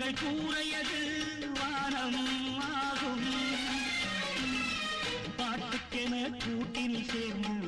நீங்கள் கூறையது வானம் ஆகும். பாட்டுக்கென கூட்டில் சேர்ந்து